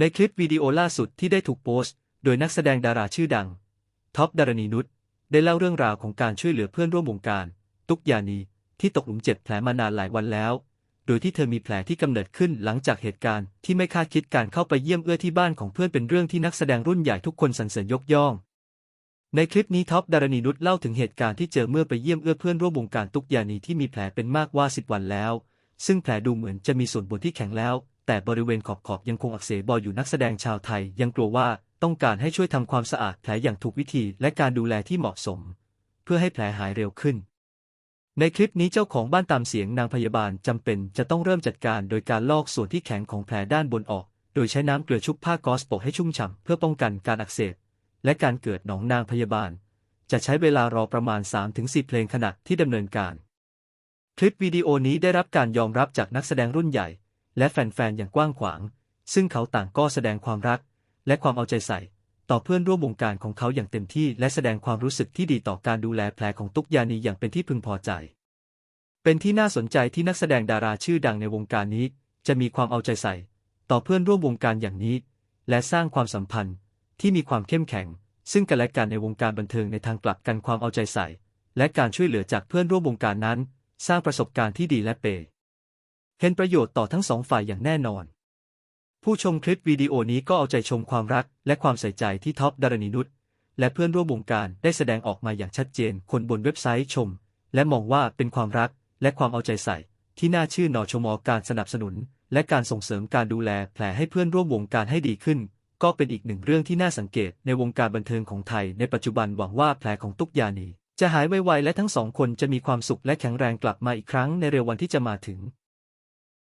ในคลิปวิดีโอล่าสุดที่ได้ถูกโพสต์ โดยนักแสดงดาราชื่อดัง ท็อปดารณีนุชได้เล่าเรื่องราวของการช่วยเหลือเพื่อนร่วมวงการ ตุกยานี ที่ตกหลุมเจ็บแผลมานานหลายวันแล้ว โดยที่เธอมีแผลที่กำเนิดขึ้นหลังจากเหตุการณ์ที่ไม่คาดคิดการเข้าไปเยี่ยมเอื้อที่บ้านของเพื่อนเป็นเรื่องที่นักแสดงรุ่นใหญ่ทุกคนสรรเสริญยกย่อง ในคลิปนี้ท็อปดารณีนุชเล่าถึงเหตุการณ์ที่เจอเมื่อไปเยี่ยมเอื้อเพื่อนร่วมวงการตุกยานีที่มีแผลเป็นมากว่าสิบวันแล้ว ซึ่งแผลดูเหมือนจะมีส่วนบนที่แข็งแล้ว แต่บริเวณขอบๆยังคงอักเสบบอยู่นักแสดงชาวไทยยังกลัวว่าต้องการให้ช่วยทำความสะอาดแผลอย่างถูกวิธีและการดูแลที่เหมาะสม เพื่อให้แผลหายเร็วขึ้น ในคลิปนี้เจ้าของบ้านตามเสียงนางพยาบาลจำเป็นจะต้องเริ่มจัดการโดยการลอกส่วนที่แข็งของแผลด้านบนออก โดยใช้น้ำเกลือชุบผ้ากอซโปะให้ชุ่มฉ่ำเพื่อป้องกันการอักเสบและการเกิดหนองนางพยาบาล จะใช้เวลารอประมาณ 3-4 เพลงขณะที่ดำเนินการ คลิปวิดีโอนี้ได้รับการยอมรับจากนักแสดงรุ่นใหญ่ และแฟนๆอย่างกว้างขวาง ซึ่งเขาต่างก็แสดงความรัก และความเอาใจใส่ ต่อเพื่อนร่วมวงการของเขาอย่างเต็มที่ และแสดงความรู้สึกที่ดีต่อการดูแลแผลของตุกยานีอย่างเป็นที่พึงพอใจ เป็นที่น่าสนใจที่นักแสดงดาราชื่อดังในวงการนี้ จะมีความเอาใจใส่ ต่อเพื่อนร่วมวงการอย่างนี้ และสร้างความสัมพันธ์ ที่มีความเข้มแข็ง ซึ่งกันและกันในวงการบันเทิงในทางกลับกันความเอาใจใส่ และการช่วยเหลือจากเพื่อนร่วมวงการนั้น สร้างประสบการณ์ที่ดีและเป เห็นประโยชน์ต่อทั้งสองฝ่ายอย่างแน่นอน ผู้ชมคลิปวิดีโอนี้ก็เอาใจชมความรักและความใส่ใจที่ท็อปดารณีนุชและเพื่อนร่วมวงการได้แสดงออกมาอย่างชัดเจน คนบนเว็บไซต์ชม และมองว่าเป็นความรักและความเอาใจใส่ ที่น่าชื่นนอชมอการสนับสนุน และการส่งเสริมการดูแลแผลให้เพื่อนร่วมวงการให้ดีขึ้น ก็เป็นอีกหนึ่งเรื่องที่น่าสังเกตในวงการบันเทิงของไทย ในปัจจุบันหวังว่าแผลของตุกยานีจะหายไวๆและทั้งสองคนจะมีความสุขและแข็งแรงกลับมาอีกครั้งในเร็ววันที่จะมาถึง